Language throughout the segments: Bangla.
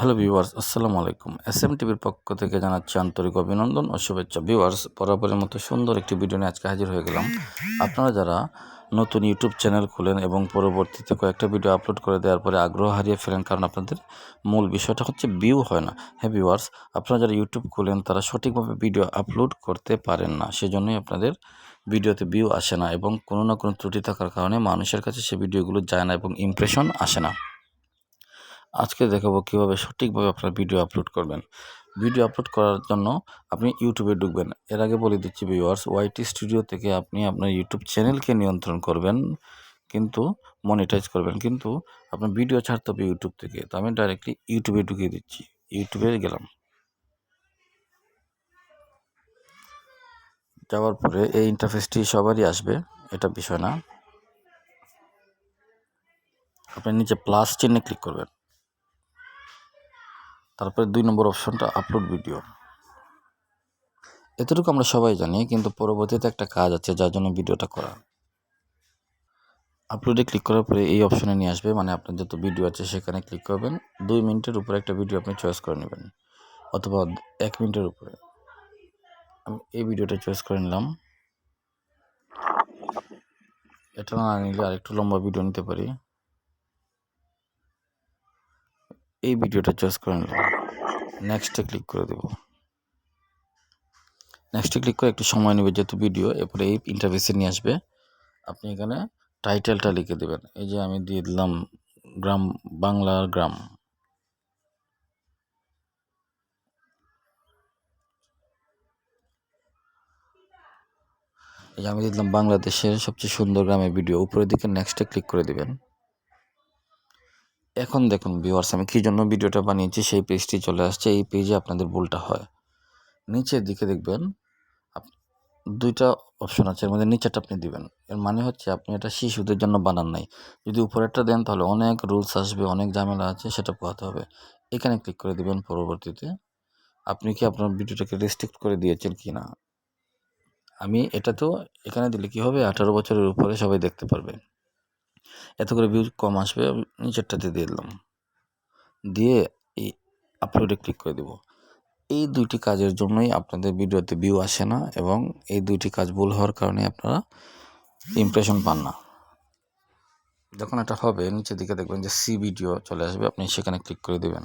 হ্যালো ভিউয়ার্স আসসালামু আলাইকুম। এস এম টিভির পক্ষ থেকে জানাচ্ছি আন্তরিক অভিনন্দন ও শুভেচ্ছা। ভিউয়ার্স বরাবরের মতো সুন্দর একটি ভিডিও নিয়ে আজকে হাজির হয়ে গেলাম। আপনারা যারা নতুন ইউটিউব চ্যানেল খুলেন এবং পরবর্তীতে কয়েকটা ভিডিও আপলোড করে দেওয়ার পরে আগ্রহ হারিয়ে ফেলেন, কারণ আপনাদের মূল বিষয়টা হচ্ছে ভিউ হয় না। হ্যাঁ ভিউয়ার্স আপনারা যারা ইউটিউব খুলেন, তারা সঠিকভাবে ভিডিও আপলোড করতে পারেন না। সেজন্যই আপনাদের ভিডিওতে ভিউ আসে না এবং কোনো না কোনো ত্রুটি থাকার কারণে মানুষের কাছে সে ভিডিওগুলো যায় না এবং ইমপ্রেশন আসে না। আজকে দেখাবো কীভাবে সঠিকভাবে আপনার ভিডিও আপলোড করবেন। ভিডিও আপলোড করার জন্য আপনি ইউটিউবে ঢুকবেন। এর আগে বলে দিচ্ছি ভিউয়ার্স ওয়াইটি স্টুডিও থেকে আপনি আপনার ইউটিউব চ্যানেলকে নিয়ন্ত্রণ করবেন, কিন্তু মনিটাইজ করবেন। কিন্তু আপনার ভিডিও ছাড়তে হবে ইউটিউব থেকে। তো আমি ডাইরেক্টলি ইউটিউবে ঢুকিয়ে দিচ্ছি। ইউটিউবে গেলাম। যাওয়ার পরে এই ইন্টারফেসটি সবারই আসবে, এটা বিষয় না। আপনি নিচে প্লাস চিহ্নে ক্লিক করবেন। তারপরে দুই নম্বর অপশনটা আপলোড ভিডিও এতটুকু আমরা সবাই জানি, কিন্তু পরবর্তীতে একটা কাজ আছে, যার জন্য ভিডিওটা করা। আপলোডে ক্লিক করার পরে এই অপশনে নিয়ে আসবে মানে আপনার যত ভিডিও আছে সেখানে ক্লিক করবেন। দুই মিনিটের উপরে একটা ভিডিও আপনি চয়েস করে নেবেন, অথবা এক মিনিটের উপরে। আমি এই ভিডিওটা চয়েস করে নিলাম। এটা না নিলে আরেকটু লম্বা ভিডিও নিতে পারি। এই ভিডিওটা চয়েস করে নিলাম। নেক্সটে ক্লিক করে দেব। নেক্সটে ক্লিক করে একটু সময় নেবে, যেহেতু ভিডিও এরপরে এই ইন্টারফেসে নিয়ে আসবে। আপনি এখানে টাইটেলটা লিখে দেবেন। এই যে আমি দিয়ে দিলাম গ্রাম, বাংলার গ্রাম। এই যে আমি দিলাম বাংলাদেশের সবচেয়ে সুন্দর গ্রামের ভিডিও উপরের দিকে নেক্সটে ক্লিক করে দেবেন। এখন দেখুন ভিউয়ার্স আমি কী জন্য ভিডিওটা বানিয়েছি, সেই পেজটি চলে আসছে, এই পেজে আপনাদের ভুলটা হয়। নিচের দিকে দেখবেন দুইটা অপশন আছে, এর মধ্যে নিচেরটা আপনি দিবেন। এর মানে হচ্ছে, আপনি এটা শিশুদের জন্য বানান নাই। যদি উপরেরটা দেন, তাহলে অনেক রুলস আসবে, অনেক ঝামেলা আছে, সেটা পোহাতে হবে। এখানে ক্লিক করে দিবেন পরবর্তীতে। আপনি কি আপনার ভিডিওটাকে রেস্ট্রিক্ট করে দিয়েছেন কি না? আমি এটা তো এখানে দিলে কি হবে? আঠারো বছরের উপরে সবাই দেখতে পারবে। এত করে ভিউ কম আসবে নিচেরটাতে দিয়ে দিলাম। দিয়ে এই আপলোডে ক্লিক করে দেব। এই দুইটি কাজের জন্যই আপনাদের ভিডিওতে ভিউ আসে না এবং এই দুইটি কাজ ভুল হওয়ার কারণে আপনারা ইমপ্রেশন পান না। যখন এটা হবে, নিচের দিকে দেখবেন যে সি ভিডিও চলে আসবে, আপনি সেখানে ক্লিক করে দেবেন।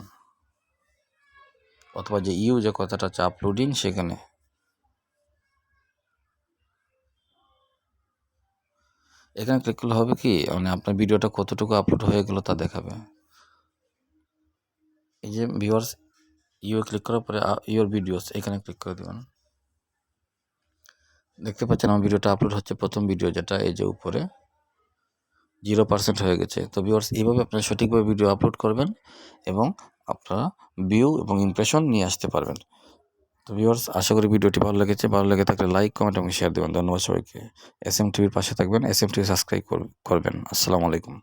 অথবা যে ইউ যে কথাটা হচ্ছে আপলোডিং সেখানে এখানে ক্লিক করলে হবে কি? মানে আপনার ভিডিওটা কতটুকু আপলোড হয়ে গেল তা দেখাবে। এই যে ভিউয়ার্স ইউ ক্লিক করার পরে ইউর ভিডিওস এখানে ক্লিক করে দেবেন। দেখতে পাচ্ছেন আমার ভিডিওটা আপলোড হচ্ছে প্রথম ভিডিও যেটা, এই যে উপরে। জিরো পার্সেন্ট হয়ে গেছে। তো ভিউয়ার্স এইভাবে আপনারা সঠিকভাবে ভিডিও আপলোড করবেন এবং আপনারা ভিউ এবং ইমপ্রেশন নিয়ে আসতে পারবেন। তো ভিউয়ার্স আশা করি ভিডিওটি ভালো লেগেছে। ভালো লেগে থাকলে লাইক কমেন্ট এবং শেয়ার দেবেন। ধন্যবাদ সবাইকে। এস এম টিভির পাশে থাকবেন। এস এম টিভি সাবস্ক্রাইব করবেন। আসসালামু আলাইকুম।